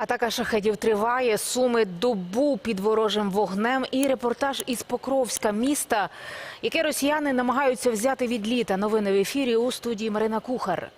Атака шахедів триває. Суми добу під ворожим вогнем. І репортаж із Покровська міста, яке росіяни намагаються взяти від літа. Новини в ефірі у студії Марина Кухар.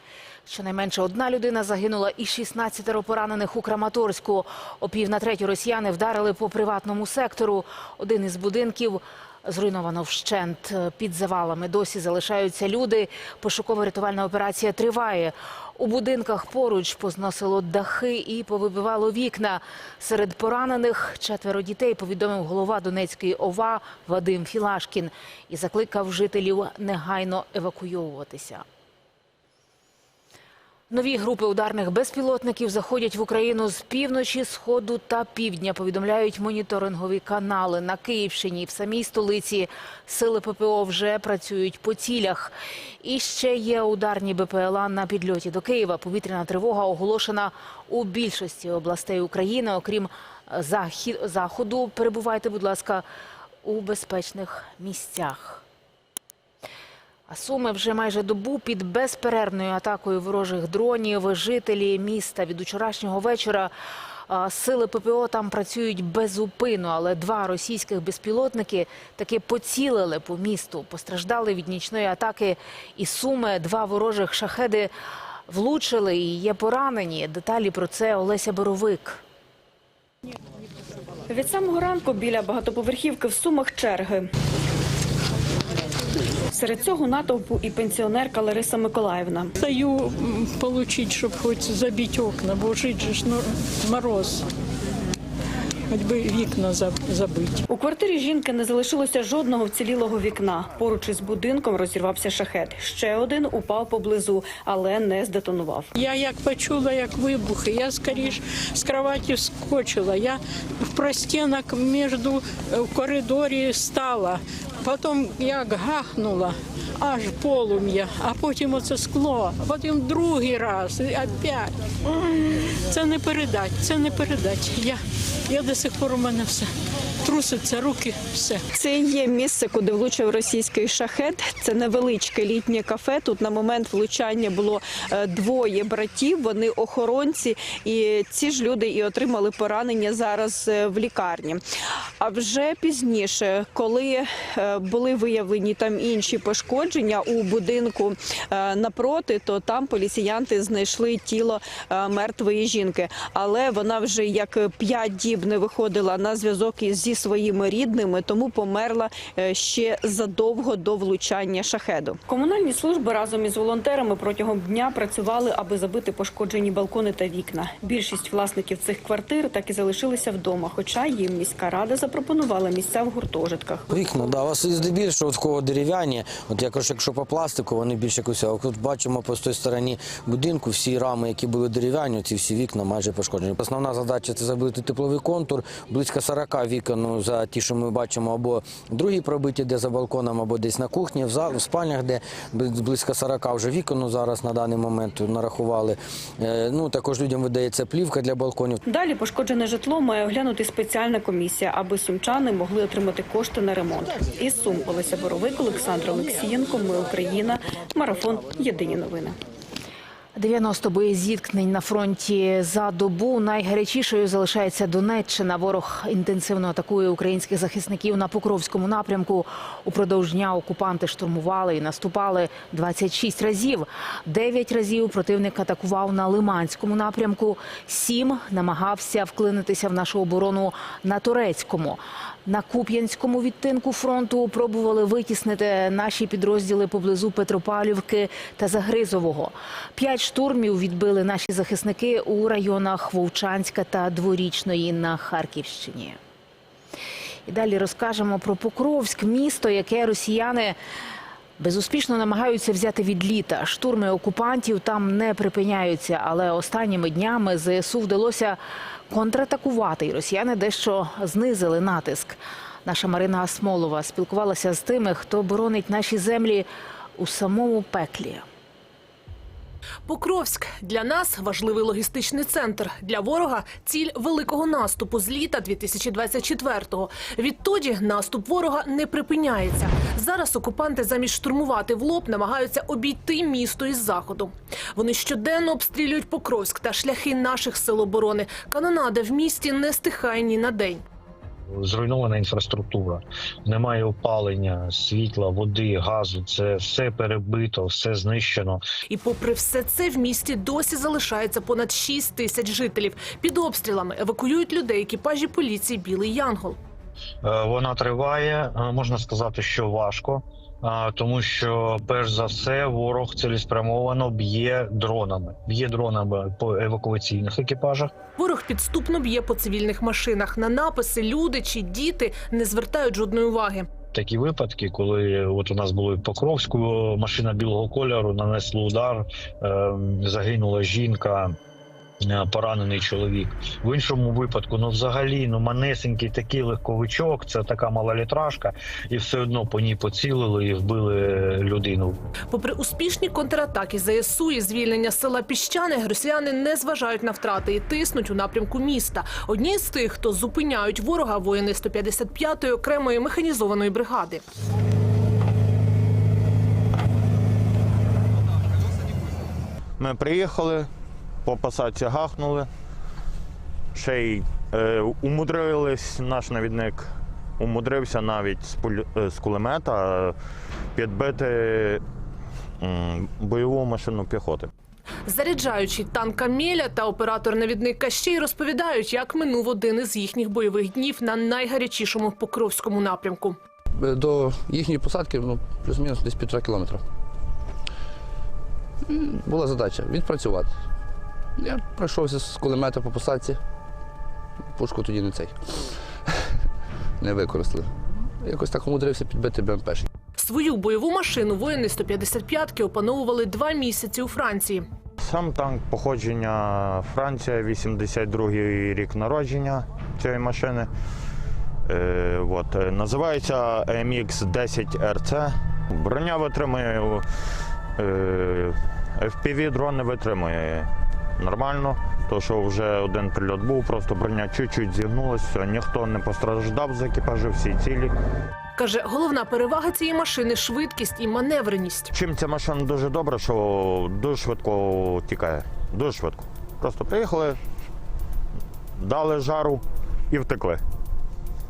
Щонайменше одна людина загинула і 16 поранених у Краматорську. О пів на третю росіяни вдарили по приватному сектору. Один із будинків зруйновано вщент. Під завалами досі залишаються люди. Пошуково-рятувальна операція триває. У будинках поруч позносило дахи і повибивало вікна. Серед поранених четверо дітей, повідомив голова Донецької ОВА Вадим Філашкін і закликав жителів негайно евакуйовуватися. Нові групи ударних безпілотників заходять в Україну з півночі, сходу та півдня. Повідомляють моніторингові канали на Київщині. В самій столиці сили ППО вже працюють по цілях. І ще є ударні БПЛА на підльоті до Києва. Повітряна тривога оголошена у більшості областей України. Окрім заходу, перебувайте, будь ласка, у безпечних місцях. Суми вже майже добу під безперервною атакою ворожих дронів. Жителі міста від учорашнього вечора. Сили ППО там працюють безупинно, але два російських безпілотники таки поцілили по місту. Постраждали від нічної атаки і суми. Два ворожих шахеди влучили і є поранені. Деталі про це Олеся Боровик. Від самого ранку біля багатоповерхівки в Сумах черги. Серед цього натовпу і пенсіонерка Лариса Миколаївна. М, получить, щоб хоч забити окна, бо жить же ж ну, мороз. Хоч би вікна заб- забити. У квартирі жінки не залишилося жодного вцілілого вікна. Поруч із будинком розірвався шахет. Ще один упав поблизу, але не здетонував. Я як почула, як вибухи, я скоріш з кроваті скочила. Я в простінок між е, в коридорі стала. Потім як гахнула, аж полум'я, а потім оце скло, потім другий раз, опять. Це не передать, це не передать. Я, я до сих пор у мене все. Труситься руки, все. Це є місце, куди влучив російський шахет. Це невеличке літнє кафе. Тут на момент влучання було е, двоє братів. Вони охоронці, і ці ж люди і отримали поранення зараз е, в лікарні. А вже пізніше, коли е, були виявлені там інші пошкодження у будинку напроти, то там поліціянти знайшли тіло мертвої жінки. Але вона вже як п'ять діб не виходила на зв'язок із зі своїми рідними, тому померла е, ще задовго до влучання шахеду. Комунальні служби разом із волонтерами протягом дня працювали, аби забити пошкоджені балкони та вікна. Більшість власників цих квартир так і залишилися вдома, хоча їм міська рада запропонувала місця в гуртожитках. Вікна, да, у вас здебільшого от кого дерев'яні. От якось якщо по пластику, вони більше якось. А От бачимо по той стороні будинку всі рами, які були дерев'яні, ці всі вікна майже пошкоджені. Основна задача це забити тепловий контур. Близько 40 вікон ну, за ті, що ми бачимо, або другі пробиті, де за балконом, або десь на кухні, в зал, в спальнях, де близько 40 вже вікон ну, зараз на даний момент нарахували. Е, Ну також людям видається плівка для балконів. Далі пошкоджене житло має оглянути спеціальна комісія, аби сумчани могли отримати кошти на ремонт. Із Сум Олеся Боровик, Олександр Олексієнко. Ми Україна. Марафон. Єдині новини. 90 боєзіткнень на фронті за добу. Найгарячішою залишається Донеччина. Ворог інтенсивно атакує українських захисників на Покровському напрямку. Упродовж дня окупанти штурмували і наступали 26 разів. Дев'ять разів противник атакував на Лиманському напрямку. Сім намагався вклинитися в нашу оборону на турецькому. На Куп'янському відтинку фронту пробували витіснити наші підрозділи поблизу Петропавлівки та Загризового. П'ять штурмів відбили наші захисники у районах Вовчанська та Дворічної на Харківщині. І далі розкажемо про Покровськ, місто, яке росіяни безуспішно намагаються взяти від літа. Штурми окупантів там не припиняються, але останніми днями ЗСУ вдалося контратакувати, і росіяни дещо знизили натиск. Наша Марина Асмолова спілкувалася з тими, хто боронить наші землі у самому пеклі. Покровськ для нас важливий логістичний центр. Для ворога ціль великого наступу з літа 2024-го. Відтоді наступ ворога не припиняється. Зараз окупанти замість штурмувати в лоб намагаються обійти місто із заходу. Вони щоденно обстрілюють Покровськ та шляхи наших сил оборони. Канонада в місті не стихає ні на день. Зруйнована інфраструктура, немає опалення, світла, води, газу. Це все перебито, все знищено. І попри все це в місті досі залишається понад 6 тисяч жителів. Під обстрілами евакуюють людей екіпажі поліції Білий Янгол. Е, Вона триває. е, Можна сказати, що важко, тому що перш за все ворог цілеспрямовано б'є дронами, б'є дронами по евакуаційних екіпажах. Ворог підступно б'є по цивільних машинах. На написи люди чи діти не звертають жодної уваги. Такі випадки, коли от у нас було в Покровську машина білого кольору, нанесла удар, е, загинула жінка. Поранений чоловік в іншому випадку, ну взагалі, ну манесенький такий легковичок, це така малолітражка, і все одно по ній поцілили і вбили людину. Попри успішні контратаки ЗСУ і звільнення села Піщани, росіяни не зважають на втрати і тиснуть у напрямку міста. Одні з тих, хто зупиняють ворога, воїни 155-ї окремої механізованої бригади. Ми приїхали, по посадці гахнули. Ще й е, умудрились, наш навідник умудрився навіть з, пуль- е, з кулемета е, підбити м, бойову машину піхоти. Заряджаючий танк Камеля та оператор-навідник Кащей розповідають, як минув один із їхніх бойових днів на найгарячішому покровському напрямку. До їхньої посадки ну, плюс-мінус десь півтора кілометра. І Була задача відпрацювати. Я пройшовся з кулемета по посадці. Пушку тоді не цей. Не використали. Якось так умудрився підбити БМП. Свою бойову машину воїни 155-ки опановували два місяці у Франції. Сам танк походження Франція, 82-й рік народження цієї машини. Е, от, е, називається MX 10 RC. Броня витримує, е, FPV дрон не витримує нормально, тому що вже один прильот був, просто броня чуть-чуть зігнулася, ніхто не постраждав з екіпажу, всі цілі. Каже, головна перевага цієї машини швидкість і маневреність. Чим ця машина дуже добра, що дуже швидко тікає. Дуже швидко. Просто приїхали, дали жару і втекли.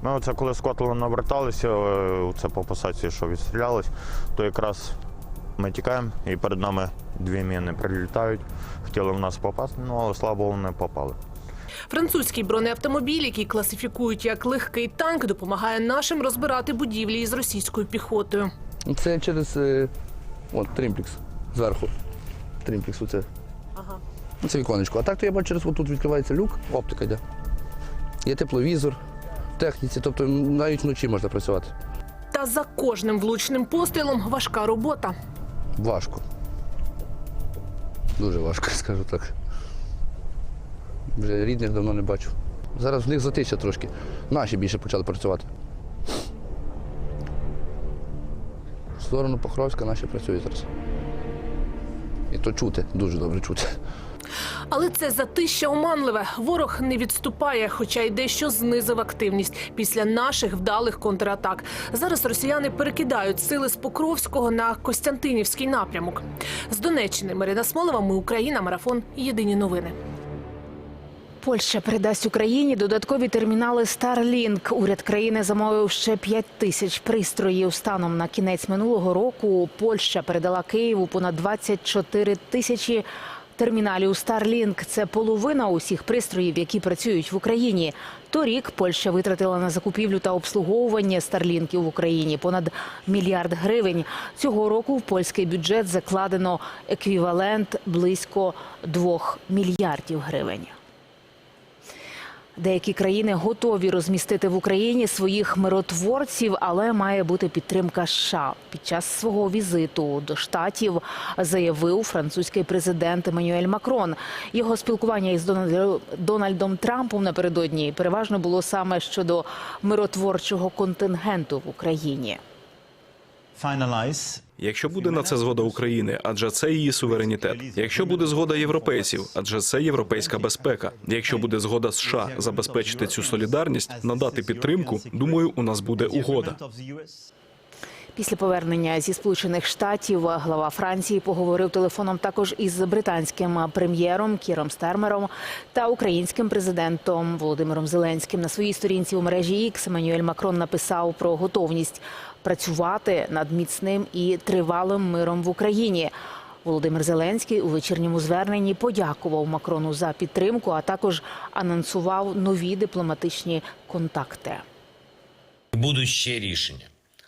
Ми оце коли з Котлом наверталися, е, це по посадці, що відстрілялись, то якраз ми тікаємо і перед нами дві міни прилітають. Хотіли в нас попасти, ну але слава Богу, не попали. Французький бронеавтомобіль, який класифікують як легкий танк, допомагає нашим розбирати будівлі із російською піхотою. Це через е, от, тримплекс зверху. Тримплекс, оце. Ага. Ну, Це віконечко. А так то я бачу, через тут відкривається люк, оптика йде. Є тепловізор в техніці, тобто навіть вночі можна працювати. Та за кожним влучним пострілом важка робота. Важко. Дуже важко, скажу так. Вже рідних давно не бачу. Зараз в них затища трошки. Наші більше почали працювати. В сторону Покровська наші працюють зараз. І то чути, дуже добре чути. Але це затища оманливе. Ворог не відступає, хоча й дещо знизив активність після наших вдалих контратак. Зараз росіяни перекидають сили з Покровського на Костянтинівський напрямок. З Донеччини Марина Смолова, ми Україна, марафон. Єдині новини. Польща передасть Україні додаткові термінали Starlink. Уряд країни замовив ще 5 тисяч пристроїв. Станом на кінець минулого року Польща передала Києву понад 24 тисячі терміналів Starlink. Це половина усіх пристроїв, які працюють в Україні. Торік Польща витратила на закупівлю та обслуговування Старлінків в Україні понад мільярд гривень. Цього року в польський бюджет закладено еквівалент близько 2 мільярдів гривень. Деякі країни готові розмістити в Україні своїх миротворців, але має бути підтримка США. Під час свого візиту до штатів заявив французький президент Еммануель Макрон. Його спілкування із Дональд- Дональдом Трампом напередодні переважно було саме щодо миротворчого контингенту в Україні. Якщо буде на це згода України, адже це її суверенітет. Якщо буде згода європейців, адже це європейська безпека. Якщо буде згода США забезпечити цю солідарність, надати підтримку, думаю, у нас буде угода. Після повернення зі сполучених штатів глава Франції поговорив телефоном також із британським прем'єром Кіром Стермером та українським президентом Володимиром Зеленським. На своїй сторінці у мережі X Еммануель Макрон написав про готовність працювати над міцним і тривалим миром в Україні. Володимир Зеленський у вечірньому зверненні подякував Макрону за підтримку, а також анонсував нові дипломатичні контакти. Будуть ще рішення.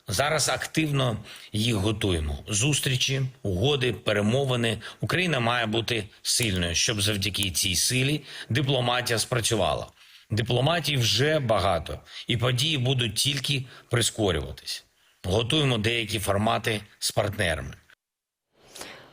Зараз активно їх готуємо. Зустрічі, угоди, перемовини. Україна має бути сильною, щоб завдяки цій силі дипломатія спрацювала. Дипломатії вже багато, і події будуть тільки прискорюватись. Готуємо деякі формати з партнерами.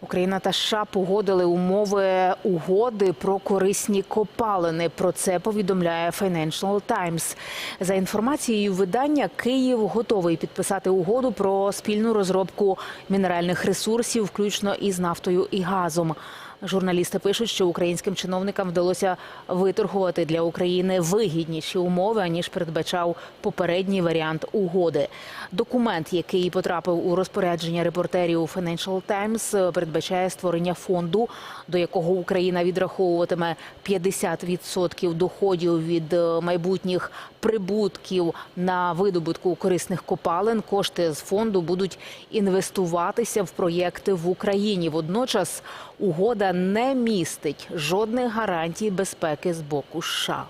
Україна та США погодили умови угоди про корисні копалини. Про це повідомляє Financial Times. За інформацією видання, Київ готовий підписати угоду про спільну розробку мінеральних ресурсів, включно із нафтою і газом. Журналісти пишуть, що українським чиновникам вдалося виторгувати для України вигідніші умови аніж передбачав попередній варіант угоди. Документ, який потрапив у розпорядження репортерів Financial Times, передбачає створення фонду, до якого Україна відраховуватиме 50% доходів від е, майбутніх прибутків на видобутку корисних копалин. Кошти з фонду будуть інвестуватися в проєкти в Україні. Водночас угода не містить жодних гарантій безпеки з боку США.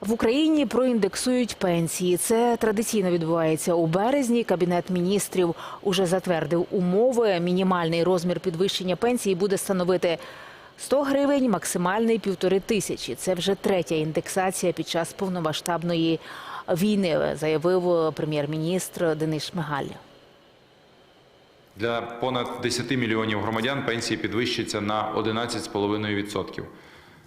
В Україні проіндексують пенсії. Це традиційно відбувається у березні. Кабінет міністрів уже затвердив умови. Мінімальний розмір підвищення пенсії буде становити 100 гривень, максимальний півтори тисячі. Це вже третя індексація під час повномасштабної війни, заявив прем'єр-міністр Денис Шмигаль. Для понад 10 мільйонів громадян пенсії підвищаться на 11,5%.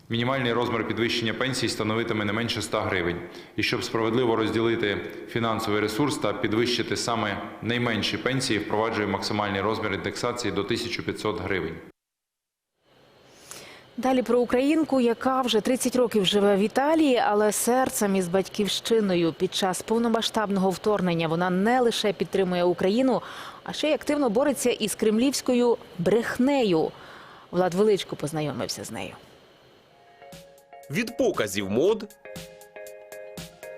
Мінімальний розмір підвищення пенсій становитиме не менше 100 гривень. І щоб справедливо розділити фінансовий ресурс та підвищити саме найменші пенсії, впроваджує максимальний розмір індексації до 1500 гривень. Далі про українку, яка вже 30 років живе в Італії, але серцем із батьківщиною під час повномасштабного вторгнення вона не лише підтримує Україну, а ще й активно бореться із кремлівською брехнею. Влад Величко познайомився з нею. від показів мод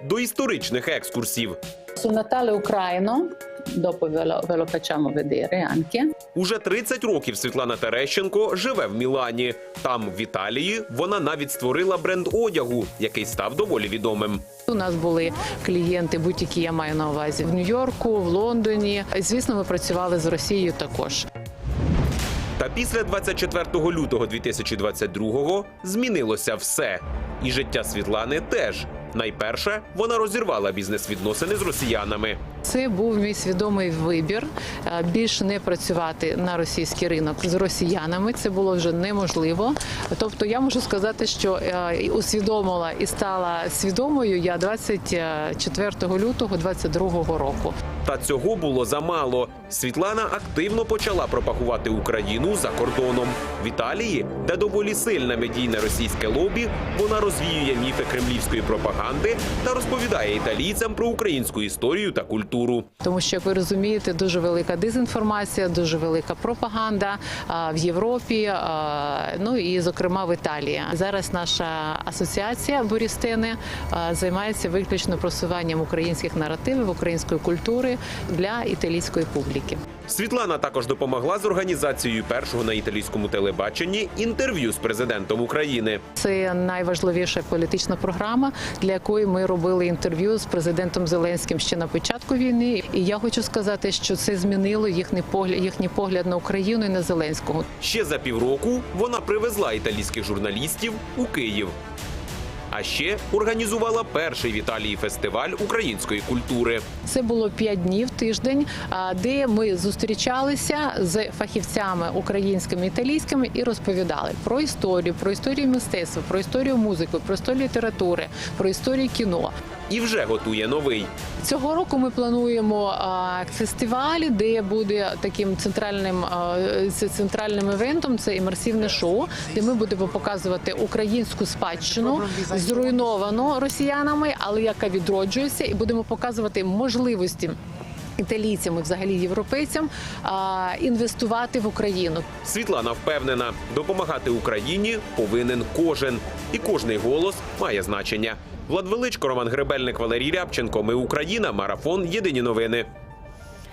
до історичних екскурсів. Su Natale Ucraino, dopo ve lo, ve lo facciamo vedere anche. Уже 30 років Світлана Терещенко живе в Мілані. Там, в Італії, вона навіть створила бренд одягу, який став доволі відомим. У нас були клієнти, будь-які я маю на увазі в Нью-Йорку, в Лондоні. Звісно, ми працювали з Росією також. Та після 24 лютого 2022-го змінилося все. І життя Світлани теж. Найперше, вона розірвала бізнес-відносини з росіянами. Це був мій свідомий вибір е, більше не працювати на російський ринок з росіянами. Це було вже неможливо. Тобто, я можу сказати, що е, усвідомила і стала свідомою я 24 лютого 22 року. Та цього було замало. Світлана активно почала пропагувати Україну за кордоном. В Італії, де доволі сильне медійне російське лобі, вона розвіює міфи кремлівської пропаганди та розповідає італійцям про українську історію та культуру. Тому що, як ви розумієте, дуже велика дезінформація, дуже велика пропаганда в Європі, ну і зокрема в Італії. Зараз наша асоціація Бурістини займається виключно просуванням українських наративів, української культури для італійської публіки. Світлана також допомогла з організацією першого на італійському телебаченні інтерв'ю з президентом України. Це найважливіша політична програма, для якої ми робили інтерв'ю з президентом Зеленським ще на початку війни. І я хочу сказати, що це змінило їхній погляд, їхній погляд на Україну і на Зеленського. Ще за півроку вона привезла італійських журналістів у Київ. А ще організувала перший в Італії фестиваль української культури. Це було п'ять днів тиждень, де ми зустрічалися з фахівцями українськими італійськими і розповідали про історію, про історію мистецтва, про історію музики, про історію літератури, про історію кіно. І вже готує новий. Цього року ми плануємо фестиваль, де буде таким центральним це центральним івентом. Це імерсивне шоу, де ми будемо показувати українську спадщину, зруйновану росіянами, але яка відроджується, і будемо показувати можливості. Італійцям і взагалі європейцям інвестувати в Україну. Світлана впевнена, допомагати Україні повинен кожен, і кожний голос має значення. Влад Величко, Роман Гребельник, Валерій Рябченко. Ми Україна. Марафон. Єдині новини.